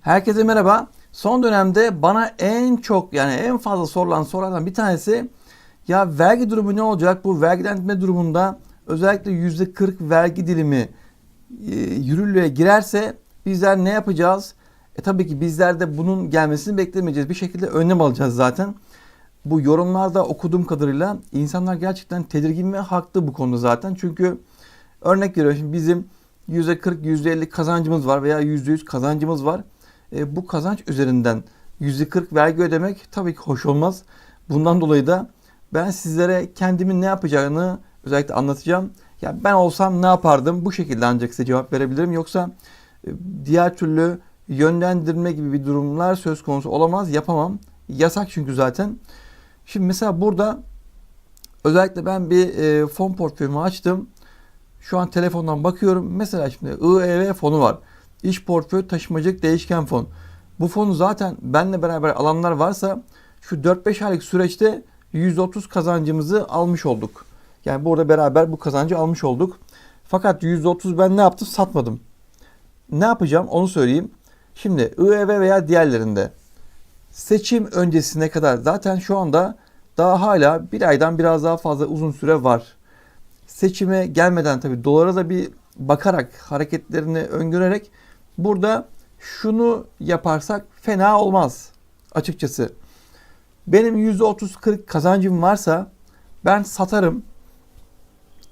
Herkese merhaba. Son dönemde bana en çok yani en fazla sorulan sorulardan bir tanesi ya vergi durumu ne olacak? Bu vergilendirme durumunda özellikle %40 vergi dilimi e, yürürlüğe girerse bizler ne yapacağız? E tabii ki bizler de bunun gelmesini beklemeyeceğiz. Bir şekilde önlem alacağız zaten. Bu yorumlarda okuduğum kadarıyla insanlar gerçekten tedirgin ve haklı bu konuda zaten. Çünkü örnek veriyorum şimdi bizim %40, %50 kazancımız var veya %100 kazancımız var. E, bu kazanç üzerinden %40 vergi ödemek tabii ki hoş olmaz. Bundan dolayı da ben sizlere kendimin ne yapacağını özellikle anlatacağım. Ya ben olsam ne yapardım? Bu şekilde ancak size cevap verebilirim. Yoksa e, diğer türlü yönlendirme gibi bir durumlar söz konusu olamaz. Yapamam. Yasak çünkü zaten. Şimdi mesela burada özellikle ben bir e, fon portföyümü açtım. Şu an telefondan bakıyorum. Mesela şimdi IEV fonu var. İş portföy taşımacılık değişken fon. Bu fonu zaten benle beraber alanlar varsa şu 4-5 aylık süreçte %30 kazancımızı almış olduk. Yani burada beraber bu kazancı almış olduk. Fakat %30 ben ne yaptım? Satmadım. Ne yapacağım onu söyleyeyim. Şimdi IEV veya diğerlerinde seçim öncesine kadar zaten şu anda daha hala bir aydan biraz daha fazla uzun süre var. Seçime gelmeden tabii dolara da bir bakarak hareketlerini öngörerek burada şunu yaparsak fena olmaz açıkçası. Benim %30-40 kazancım varsa ben satarım.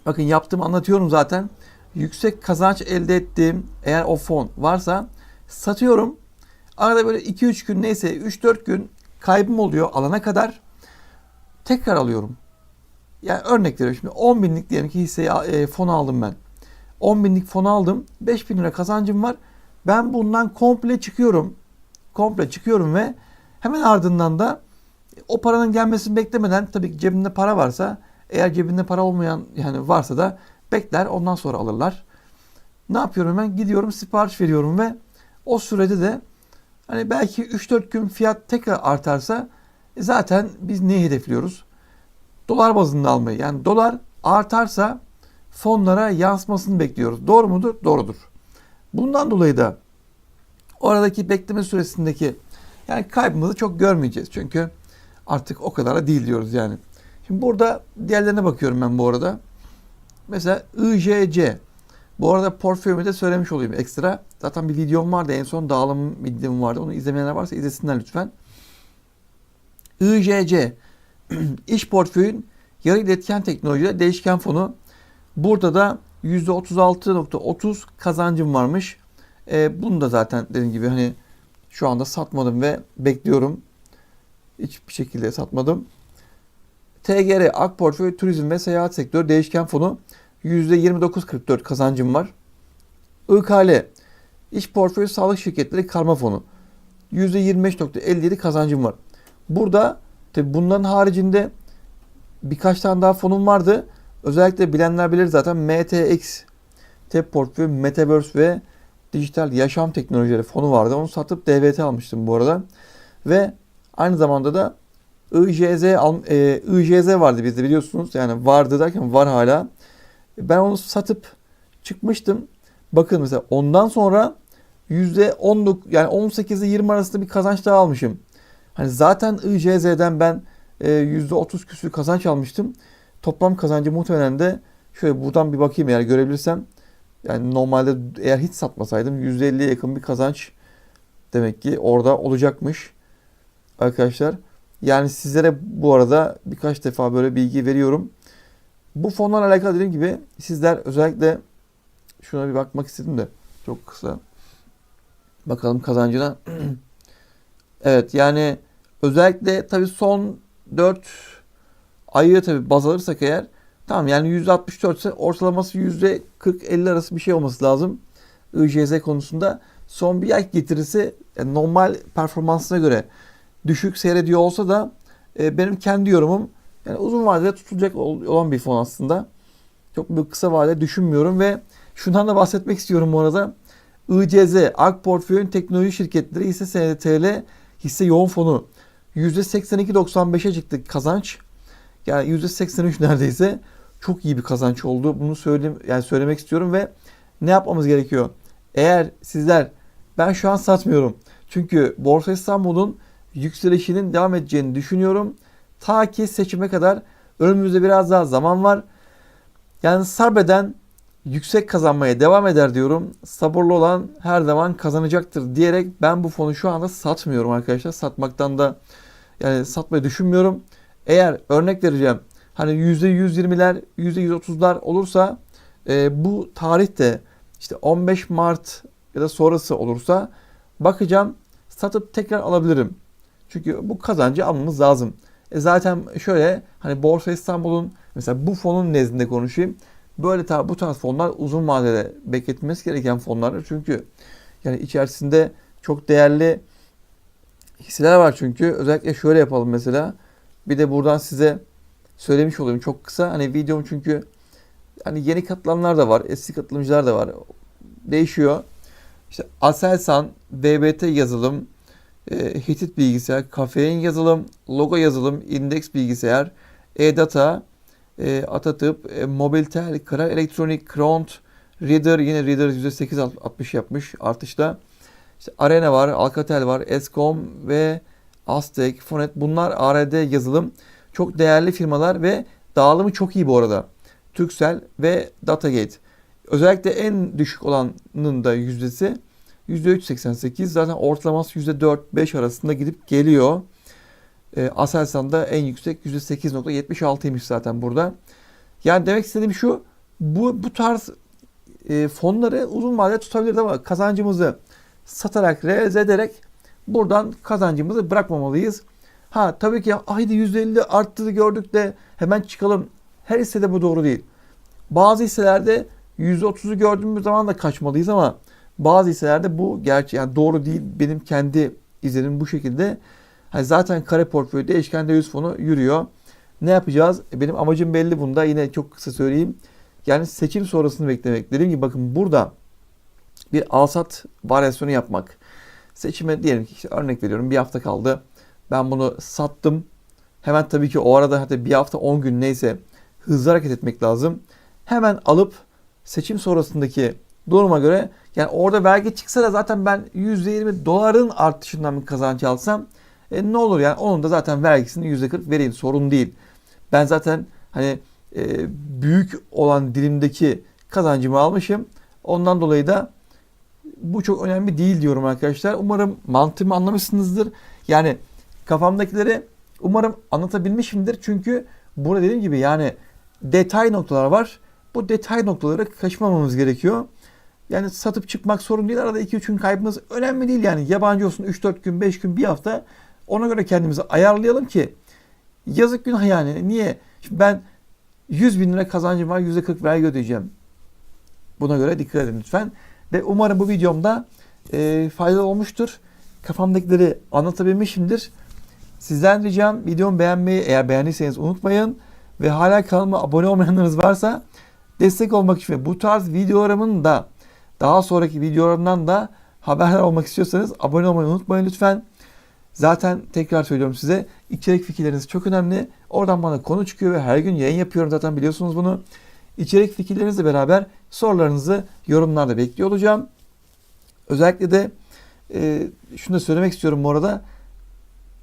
Bakın yaptığımı anlatıyorum zaten. Yüksek kazanç elde ettiğim eğer o fon varsa satıyorum. Arada böyle 2-3 gün neyse 3-4 gün kaybım oluyor alana kadar. Tekrar alıyorum. Yani örnek veriyorum şimdi 10 binlik diyelim ki hisseyi e, fon aldım ben. 10 binlik fon aldım. 5 bin lira kazancım var. Ben bundan komple çıkıyorum. Komple çıkıyorum ve hemen ardından da o paranın gelmesini beklemeden tabii ki cebinde para varsa eğer cebinde para olmayan yani varsa da bekler ondan sonra alırlar. Ne yapıyorum ben? Gidiyorum sipariş veriyorum ve o sürede de hani belki 3-4 gün fiyat tekrar artarsa e, zaten biz neyi hedefliyoruz? Dolar bazında almayı. Yani dolar artarsa fonlara yansımasını bekliyoruz. Doğru mudur? Doğrudur. Bundan dolayı da oradaki bekleme süresindeki yani kaybımızı çok görmeyeceğiz. Çünkü artık o kadar da değil diyoruz yani. Şimdi burada diğerlerine bakıyorum ben bu arada. Mesela IJC. Bu arada portföyümü de söylemiş olayım ekstra. Zaten bir videom vardı en son dağılım videom vardı. Onu izlemeyenler varsa izlesinler lütfen. IJC. İş portföyün yarı iletken teknolojide değişken fonu. Burada da %36.30 kazancım varmış. E, bunu da zaten dediğim gibi hani şu anda satmadım ve bekliyorum. Hiçbir şekilde satmadım. TGR Ak Portföy Turizm ve Seyahat Sektörü Değişken Fonu %29.44 kazancım var. IKL İş Portföy Sağlık Şirketleri Karma Fonu %25.57 kazancım var. Burada tabi bunların haricinde birkaç tane daha fonum vardı. Özellikle bilenler bilir zaten MTX TEP Portföy Metaverse ve Dijital Yaşam Teknolojileri fonu vardı. Onu satıp DVT almıştım bu arada. Ve aynı zamanda da IJZ, e, IJZ vardı bizde biliyorsunuz. Yani vardı derken var hala. Ben onu satıp çıkmıştım. Bakın mesela ondan sonra %10 yani 18 ile 20 arasında bir kazanç daha almışım. Hani zaten IJZ'den ben e, %30 küsür kazanç almıştım. Toplam kazancı muhtemelen de şöyle buradan bir bakayım eğer görebilirsem. Yani normalde eğer hiç satmasaydım %50'ye yakın bir kazanç demek ki orada olacakmış. Arkadaşlar yani sizlere bu arada birkaç defa böyle bilgi veriyorum. Bu fonlarla alakalı dediğim gibi sizler özellikle şuna bir bakmak istedim de çok kısa. Bakalım kazancına. evet yani özellikle tabii son 4 ayı tabii baz alırsak eğer tamam yani %64 ise ortalaması %40-50 arası bir şey olması lazım. IJZ konusunda son bir ay getirisi yani normal performansına göre düşük seyrediyor olsa da e, benim kendi yorumum yani uzun vadede tutulacak olan bir fon aslında. Çok bir kısa vadede düşünmüyorum ve şundan da bahsetmek istiyorum bu arada. ICZ, Ak Portföy'ün teknoloji şirketleri hisse senedi TL hisse yoğun fonu %82.95'e çıktı kazanç. Yani %83 neredeyse çok iyi bir kazanç oldu. Bunu söyleyeyim yani söylemek istiyorum ve ne yapmamız gerekiyor? Eğer sizler ben şu an satmıyorum. Çünkü Borsa İstanbul'un yükselişinin devam edeceğini düşünüyorum. Ta ki seçime kadar önümüzde biraz daha zaman var. Yani sabreden yüksek kazanmaya devam eder diyorum. Sabırlı olan her zaman kazanacaktır diyerek ben bu fonu şu anda satmıyorum arkadaşlar. Satmaktan da yani satmayı düşünmüyorum. Eğer örnek vereceğim hani %120'ler %130'lar olursa e, bu tarihte işte 15 Mart ya da sonrası olursa bakacağım satıp tekrar alabilirim. Çünkü bu kazancı almamız lazım. E zaten şöyle hani Borsa İstanbul'un mesela bu fonun nezdinde konuşayım. Böyle ta, bu tarz fonlar uzun vadede bekletmesi gereken fonlardır. Çünkü yani içerisinde çok değerli hisseler var çünkü. Özellikle şöyle yapalım mesela. Bir de buradan size söylemiş olayım çok kısa. Hani videom çünkü hani yeni katılanlar da var, eski katılımcılar da var. Değişiyor. İşte Aselsan, BBT yazılım, e, Hitit bilgisayar, Kafein yazılım, Logo yazılım, Index bilgisayar, E-Data, e, Atatıp, e, Mobiltel, Kral Elektronik, Kront, Reader yine Reader %8.60 yapmış artışta. İşte Arena var, Alcatel var, Escom ve Aztek, Fonet bunlar ARD yazılım. Çok değerli firmalar ve dağılımı çok iyi bu arada. Turkcell ve Datagate. Özellikle en düşük olanın da yüzdesi %3.88. Zaten ortalaması %4-5 arasında gidip geliyor. E, Aselsan'da en yüksek %8.76'ymış zaten burada. Yani demek istediğim şu. Bu, bu tarz e, fonları uzun vadede tutabiliriz ama kazancımızı satarak, realize ederek buradan kazancımızı bırakmamalıyız. Ha tabii ki haydi %50 arttı gördük de hemen çıkalım. Her hissede bu doğru değil. Bazı hisselerde %30'u gördüğümüz zaman da kaçmalıyız ama bazı hisselerde bu gerçi yani doğru değil. Benim kendi izlenim bu şekilde. Hani zaten kare portföy değişken döviz fonu yürüyor. Ne yapacağız? E, Benim amacım belli bunda. Yine çok kısa söyleyeyim. Yani seçim sonrasını beklemek. Dediğim gibi bakın burada bir alsat varyasyonu yapmak. Seçime diyelim ki işte örnek veriyorum bir hafta kaldı. Ben bunu sattım. Hemen tabii ki o arada hatta bir hafta 10 gün neyse hızlı hareket etmek lazım. Hemen alıp seçim sonrasındaki duruma göre yani orada vergi çıksa da zaten ben %20 doların artışından bir kazanç alsam e, ne olur yani onun da zaten vergisini %40 vereyim sorun değil. Ben zaten hani e, büyük olan dilimdeki kazancımı almışım. Ondan dolayı da bu çok önemli değil diyorum arkadaşlar. Umarım mantığımı anlamışsınızdır. Yani kafamdakileri umarım anlatabilmişimdir. Çünkü burada dediğim gibi yani detay noktalar var. Bu detay noktaları kaçmamamız gerekiyor. Yani satıp çıkmak sorun değil. Arada 2-3 gün kaybımız önemli değil yani. Yabancı olsun 3-4 gün, 5 gün, bir hafta ona göre kendimizi ayarlayalım ki yazık günah yani. Niye? Şimdi ben 100 bin lira kazancım var %40 vergi ödeyeceğim. Buna göre dikkat edin lütfen. Ve umarım bu videomda e, faydalı olmuştur. Kafamdakileri anlatabilmişimdir. Sizden ricam videomu beğenmeyi eğer beğendiyseniz unutmayın. Ve hala kanalıma abone olmayanlarınız varsa destek olmak için ve bu tarz videolarımın da daha sonraki videolarımdan da haberdar olmak istiyorsanız abone olmayı unutmayın lütfen. Zaten tekrar söylüyorum size içerik fikirleriniz çok önemli. Oradan bana konu çıkıyor ve her gün yayın yapıyorum zaten biliyorsunuz bunu. İçerik fikirlerinizle beraber sorularınızı yorumlarda bekliyor olacağım. Özellikle de e, şunu da söylemek istiyorum bu arada.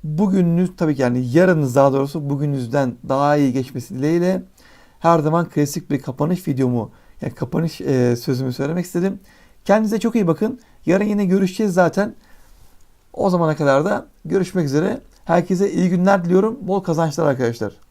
Bugününüz tabii ki yani yarınız daha doğrusu bugününüzden daha iyi geçmesi dileğiyle her zaman klasik bir kapanış videomu yani kapanış e, sözümü söylemek istedim. Kendinize çok iyi bakın. Yarın yine görüşeceğiz zaten. O zamana kadar da görüşmek üzere. Herkese iyi günler diliyorum. Bol kazançlar arkadaşlar.